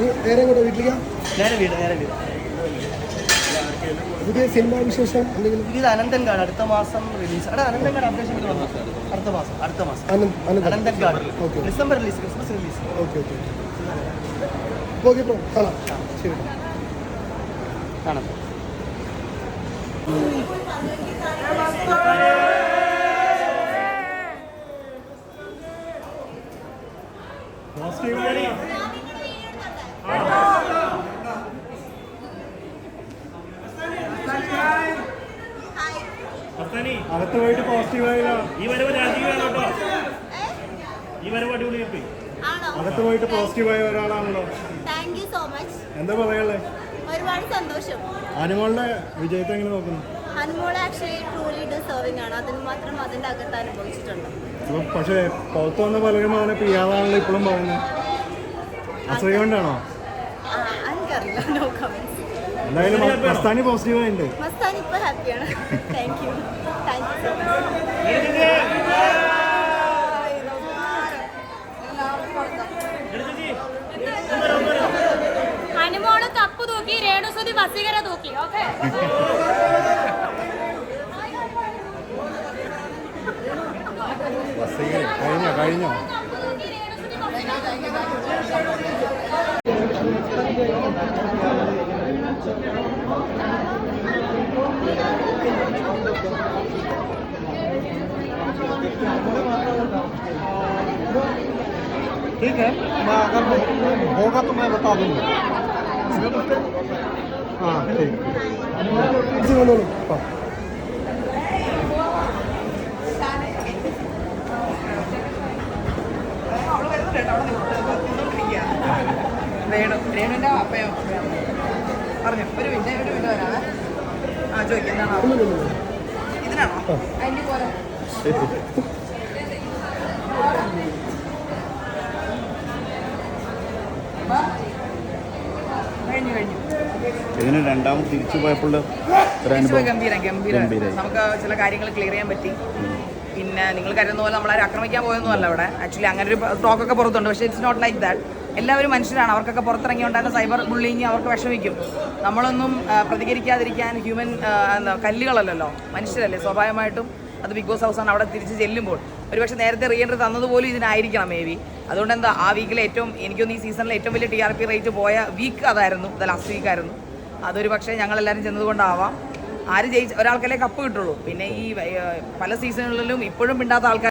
നേരെ വീട്ടിലേക്കാ? നേരെ വീട് നേരെ വീട്. പുതിയ സിനിമാ വിശേഷം എന്തെങ്കിലും? ഇത് അനന്തൻകാട് അടുത്ത മാസം റിലീസ് അവിടെ അനന്തൻകാട് അപ്ഡേഷൻ വന്നു? അടുത്ത മാസം അടുത്ത മാസം. Anant Anant Ananthankad December release Christmas release okay okay okay. Bro കാണാം. ശരി. കാണാം. അകത്ത് പോയിട്ട് ഈ വരവ് രാജീവാണ് കേട്ടോ. ഈ വരവ് അടിപൊളിയായി ആണോ? അകത്ത് പോയിട്ട് പോസിറ്റീവ് ആയ ഒരാളാണല്ലോ. താങ്ക് യു സോ മച്ച് എന്താ പറയാനുള്ളത് ഒരുപാട് സന്തോഷം. അനുമോളുടെ വിജയത്തെ എങ്ങനെ നോക്കുന്നു? ആക്ച്വലി ട്രൂലി ഡിസേർവിംഗ് ആണ്. അതിന് മാത്രം അതിന്റെ അകത്ത് അനുഭവിച്ചിട്ടുണ്ട്. പക്ഷേ പുറത്ത് വന്ന പലരുമാണ് ഇപ്പൊ ഇയാളാണല്ലോ ഇപ്പോഴും പറയുന്നത്. അസൂയ കൊണ്ടാണോ? എനിക്കറിയില്ല. നോ കമന്റ്സ് എന്തായാലും മസ്താനി പോസിറ്റീവ് ആയിട്ടുണ്ട്. മസ്താൻ ഇപ്പൊ ഹാപ്പിയാണ് thank you thank you Hanumol cup തൂക്കി രേണുസുതി വസീകര തൂക്കി. ഓക്കെ കഴിഞ്ഞോ കഴിഞ്ഞോ? ठीक है मैं अगर होगा तो मैं बता दूँगा। हाँ ठीक। അരുവിന്റെ അപ്പയോ പറഞ്ഞു. ഒരു മിനിറ്റ് ഒരു മിനിറ്റ് വരാമേ ആ ചോദിക്കാം എന്താണോ ഇതിനാണോ? അതിന്റെ പോലെ. ഇതിന് രണ്ടാമത് തിരിച്ചു പോയപ്പോൾ ഗംഭീരം ഗംഭീരം. നമുക്ക് ചില കാര്യങ്ങൾ ക്ലിയർ ചെയ്യാൻ പറ്റി. പിന്നെ നിങ്ങൾ കരുതുന്ന പോലെ നമ്മളാരും ആക്രമിക്കാൻ പോയൊന്നും അല്ല അവിടെ. ആക്ച്വലി അങ്ങനെ ഒരു ടോക്കൊക്കെ പുറത്തുണ്ട്. പക്ഷേ ഇറ്റ്സ് നോട്ട് ലൈക്ക് ദാറ്റ് എല്ലാവരും മനുഷ്യരാണ്. അവർക്കൊക്കെ പുറത്തിറങ്ങിയുണ്ടായിരുന്ന സൈബർ ബുള്ളിങ് അവർക്ക് വിഷമിക്കും. നമ്മളൊന്നും പ്രതികരിക്കാതിരിക്കാൻ ഹ്യൂമൻ എന്താ കല്ലുകളല്ലല്ലോ. മനുഷ്യരല്ലേ സ്വാഭാവികമായിട്ടും. അത് ബിഗ് ബോസ് ഹൗസാണ് അവിടെ തിരിച്ച് ചെല്ലുമ്പോൾ. ഒരുപക്ഷെ നേരത്തെ റീ എൻട്രി തന്നതുപോലും ഇതിനായിരിക്കണം മേ ബി. അതുകൊണ്ട് എന്താ ആ വീക്കിലെ ഏറ്റവും എനിക്കൊന്ന് ഈ സീസണിലെ ഏറ്റവും വലിയ ടി ആർ പി റേറ്റ് പോയ വീക്ക് അതായിരുന്നു. ഇത് ലാസ്റ്റ് വീക്ക് ആയിരുന്നു. അതൊരു പക്ഷേ ഞങ്ങളെല്ലാവരും ചെന്നതുകൊണ്ടാവാം. ആര് ജയിച്ച ഒരാൾക്കല്ലേ കപ്പ് കിട്ടുള്ളൂ. പിന്നെ ഈ പല സീസണുകളിലും ഇപ്പോഴും പിണ്ടാത്ത ആൾക്കാർ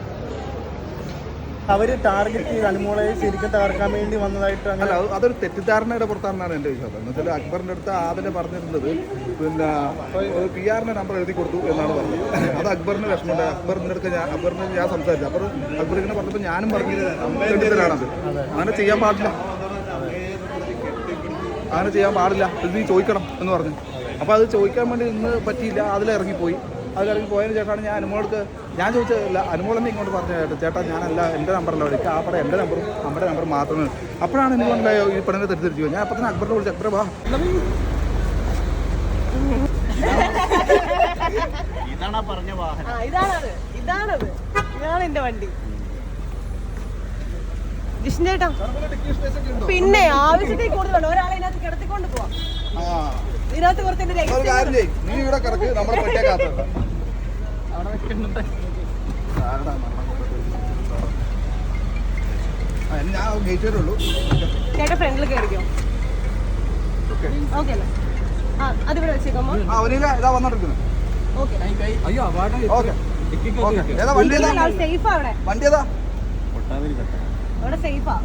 അവർ ടാർഗറ്റ് ചെയ്ത് അനുമോളെ ശരിക്കും തകർക്കാൻ വേണ്ടി വന്നതായിട്ട് അല്ല അത് അതൊരു തെറ്റിദ്ധാരണയുടെ പുറത്താണെന്നാണ് എന്റെ വിശ്വാസം. എന്ന് വെച്ചാൽ അക്ബറിന്റെ അടുത്ത് ആദ്യം പറഞ്ഞിരുന്നത് പിന്നെ ഒരു പി ആറിന്റെ നമ്പർ എഴുതി കൊടുത്തു എന്നാണ് പറഞ്ഞത്. അത് അക്ബറിന് വിഷമമുണ്ട്. അക്ബറിന്റെ അടുത്ത് ഞാൻ അക്ബറിന് ഞാൻ സംസാരിച്ചു. അക്ബർ അക്ബർ ഇങ്ങനെ പറഞ്ഞപ്പോൾ ഞാനും പറഞ്ഞു തെറ്റിദ്ധരാണത് അങ്ങനെ ചെയ്യാൻ പാടില്ല. അങ്ങനെ ചെയ്യാൻ പാടില്ല. ഇത് നീ ചോദിക്കണം എന്ന് പറഞ്ഞു. അപ്പോൾ അത് ചോദിക്കാൻ വേണ്ടി ഇന്ന് പറ്റിയില്ല. അതിലിറങ്ങിപ്പോയി. അതിലിറങ്ങി പോയതിന് ശേഷമാണ് ഞാൻ അനുമോൾക്ക് ഞാൻ ചോദിച്ചതല്ല അനുമോൾ തന്നെ ഇങ്ങോട്ട് പറഞ്ഞു ചേട്ടാ ചേട്ടാ ഞാനല്ല എന്റെ നമ്പറല്ല വിളിക്കുക ആ പറയാം എന്റെ നമ്പറും നമ്മുടെ നമ്പർ മാത്രമേ അപ്പോഴാണ് എനിക്ക് മനസ്സിലായോ ഈ പെണ്ണിനെ തെറ്റിദ്ധരിച്ചു. ഞാൻ അപ്പം തന്നെ അക്ബറിനെ വിളിച്ചു അക്ബർ വാ. ഇതാണ് പറഞ്ഞ വാഹനം. ആ ഇതാണത്. ഇതാണത്. ഇതാണ് എന്റെ വണ്ടി. ജിഷ്ണേട്ടാ പിന്നെ ആവശ്യത്തിൽ വേണം ഒരാളെ ഇതിനകത്ത് കിടത്തിക്കൊണ്ട് പോവാം. ആ. ഇതിനകത്ത് കുറച്ച് എന്റെ രഹസ്യം നീ ഇവിടെ കിടക്ക് പറ്റിയ കാത്ത ഞാൻ ഗേറ്റ് വരുള്ളൂ ചേട്ടാ ഫ്രണ്ടിൽ കയറിക്കോ? ഓക്കെ. അല്ലേ? ആ അതിവിടെ വെച്ചേക്കാമോ ഓക്കെ. അയ്യോ ഓക്കെ. വണ്ടി സേഫാ അവിടെ. അവിടെ സേഫാ